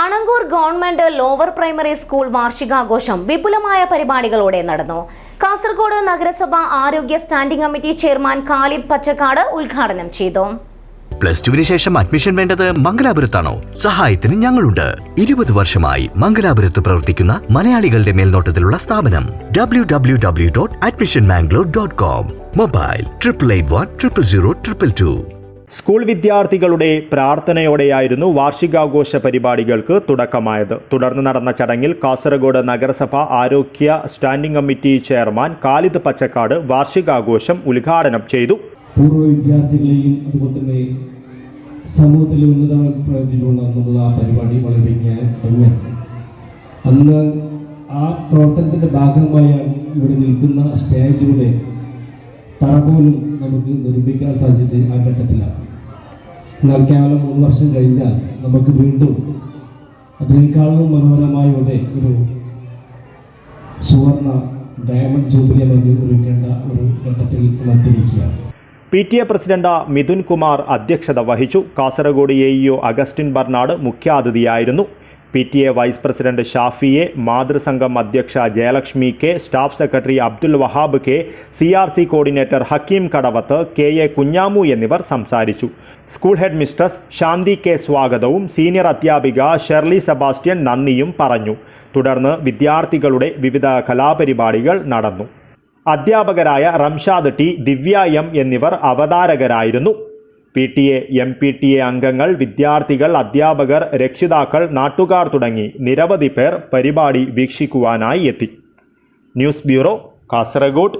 Anangoor government lower primary school വാർഷികാഘോഷം വിപുലമായ പരിപാടികളോടെ നടന്നു. കാസർഗോഡ് നഗരസഭ ആരോഗ്യ standing committee chairman Khalid Pachakkad ഉദ്ഘാടനം ചെയ്തു. പ്ലസ് ടുവിന് ശേഷം അഡ്മിഷൻ വേണ്ടത് മംഗലാപുരത്താണോ? സഹായത്തിന് ഞങ്ങളുണ്ട്. ഇരുപത് വർഷമായി മംഗലാപുരത്ത് പ്രവർത്തിക്കുന്ന മലയാളികളുടെ മേൽനോട്ടത്തിലുള്ള സ്ഥാപനം. W W W dot admission Mangalore dot com mobile triple eight one triple zero triple two school വിദ്യാർത്ഥികളുടെ പ്രാർത്ഥനയോടെയായിരുന്നു വാർഷികാഘോഷ പരിപാടികൾക്ക് തുടക്കമായത്. തുടർന്ന് നടന്ന ചടങ്ങിൽ കാസർഗോഡ് നഗരസഭ ആരോഗ്യ standing committee chairman Khalid Pachakkad വാർഷികാഘോഷം ഉദ്ഘാടനം ചെയ്തു. പൂർവ വിദ്യാർത്ഥികളെയും അതുപോലെ തന്നെ സമൂഹത്തിലെ ഉന്നത പ്രയോജനമുള്ള ആ പരിപാടി വളരെ ഭംഗിയാണ് അന്ന് ആ പ്രവർത്തനത്തിന്റെ ഭാഗമായാണ് ഇവിടെ നിൽക്കുന്ന സ്റ്റേജിലൂടെ തറ പോലും നമുക്ക് നിർമ്മിക്കാൻ സാധിച്ചത് ആ ഘട്ടത്തിലാണ്. എന്നാൽ കേവലം മൂന്ന് വർഷം കഴിഞ്ഞാൽ നമുക്ക് വീണ്ടും അതിനേക്കാളും മനോഹരമായ ഒരു സുവർണ ഡയമണ്ട് ജൂബിലി നമുക്ക് ഒരുക്കേണ്ട ഒരു ഘട്ടത്തിൽ എത്തിയിരിക്കുകയാണ് P T A president Mithun Kumar അധ്യക്ഷത വഹിച്ചു. Kasaragod A E O Augustine Bernard മുഖ്യാതിഥിയായിരുന്നു. P T A vice president ഷാഫിയെ മാതൃസംഘം അധ്യക്ഷ Jayalakshmi K staff secretary Abdul Wahab K C R C coordinator Hakeem Kadavath K A Kunhamu എന്നിവർ സംസാരിച്ചു. School head mistress Shanthi K സ്വാഗതവും senior അധ്യാപിക Shirley Sebastian നന്ദിയും പറഞ്ഞു. തുടർന്ന് വിദ്യാർത്ഥികളുടെ വിവിധ കലാപരിപാടികൾ നടന്നു. അധ്യാപകരായ റംഷാദ് ടി ദിവ്യ എം എന്നിവർ അവതാരകരായിരുന്നു. P T A M P T A അംഗങ്ങൾ വിദ്യാർത്ഥികൾ അധ്യാപകർ രക്ഷിതാക്കൾ നാട്ടുകാർ തുടങ്ങി നിരവധി പേർ പരിപാടി വീക്ഷിക്കുവാനായി എത്തി. News bureau Kasaragod.